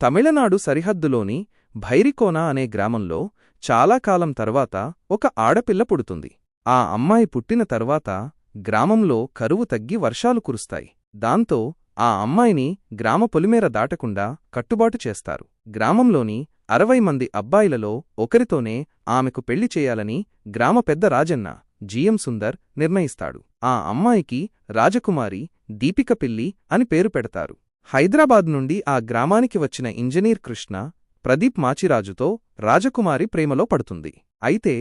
తమిళనాడు సరిహద్దులోని భైరికోన అనే గ్రామంలో చాలా కాలం తర్వాత ఒక ఆడపిల్ల పుడుతుంది. ఆ అమ్మాయి పుట్టిన తర్వాత గ్రామంలో కరువు తగ్గి వర్షాలు కురుస్తాయి. దాంతో ఆ అమ్మాయిని గ్రామ పొలిమేర దాటకుండా కట్టుబాటు చేస్తారు. గ్రామంలోని అరవై మంది అబ్బాయిలలో ఒకరితోనే ఆమెకు పెళ్ళి చేయాలని గ్రామ పెద్ద రాజన్న జిఎం సుందర్ నిర్ణయిస్తాడు. ఆ అమ్మాయికి రాజకుమారి దీపిక పిల్లి అని పేరు పెడతారు. హైదరాబాద్ నుండి ఆ గ్రామానికి వచ్చిన ఇంజనీర్ కృష్ణ ప్రదీప్ మాచిరాజుతో రాజకుమారి ప్రేమలో పడుతుంది. అయితే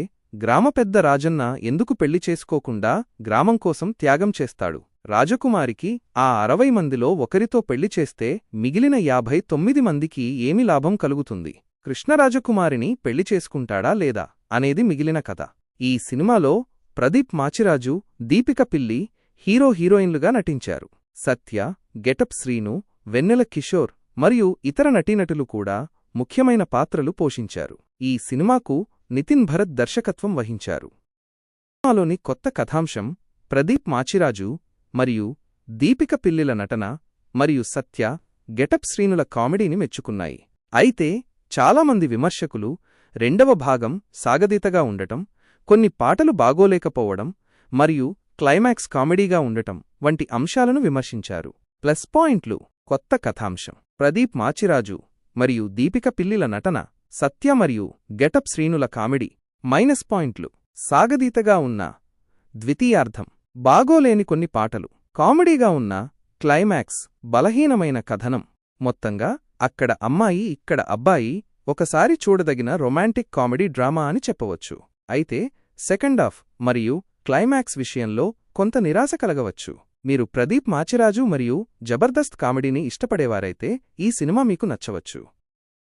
గ్రామ పెద్ద రాజన్న ఎందుకు పెళ్ళి చేసుకోకుండా గ్రామం కోసం త్యాగం చేస్తాడు? రాజకుమారికి ఆ అరవై మందిలో ఒకరితో పెళ్ళి చేస్తే మిగిలిన యాభై తొమ్మిది మందికి ఏమి లాభం కలుగుతుంది? కృష్ణరాజకుమారిని పెళ్ళి చేసుకుంటాడా లేదా అనేది మిగిలిన కథ. ఈ సినిమాలో ప్రదీప్ మాచిరాజు దీపిక పిల్లి హీరో హీరోయిన్లుగా నటించారు. సత్య గెటప్ శ్రీను వెన్నెల కిషోర్ మరియు ఇతర నటీనటులు కూడా ముఖ్యమైన పాత్రలు పోషించారు. ఈ సినిమాకు నితిన్ భరత్ దర్శకత్వం వహించారు. సినిమాలోని కొత్త కథాంశం ప్రదీప్ మాచిరాజు మరియు దీపిక పిల్లిల నటన మరియు సత్య గెటప్ శ్రీనుల కామెడీని మెచ్చుకున్నాయి. అయితే చాలామంది విమర్శకులు రెండవ భాగం సాగదీతగా ఉండటం కొన్ని పాటలు బాగోలేకపోవడం మరియు క్లైమాక్స్ కామెడీగా ఉండటం వంటి అంశాలను విమర్శించారు. ప్లస్ పాయింట్లు కొత్త కథాంశం. ప్రదీప్ మాచిరాజు మరియు దీపిక పిల్లిల నటన సత్య మరియు గెటప్ శ్రీనుల కామెడీ. మైనస్ పాయింట్లు సాగదీతగా ఉన్న ద్వితీయార్థం. బాగోలేని కొన్ని పాటలు. కామెడీగా ఉన్న క్లైమాక్స్ బలహీనమైన కథనం. మొత్తంగా అక్కడ అమ్మాయి ఇక్కడ అబ్బాయి ఒకసారి చూడదగిన రొమాంటిక్ కామెడీ డ్రామా అని చెప్పవచ్చు. అయితే సెకండ్ హాఫ్ మరియు క్లైమాక్స్ విషయంలో కొంత నిరాశ కలగవచ్చు. మీరు ప్రదీప్ మాచిరాజు మరియు జబర్దస్త్ కామెడీని ఇష్టపడేవారైతే ఈ సినిమా మీకు నచ్చవచ్చు.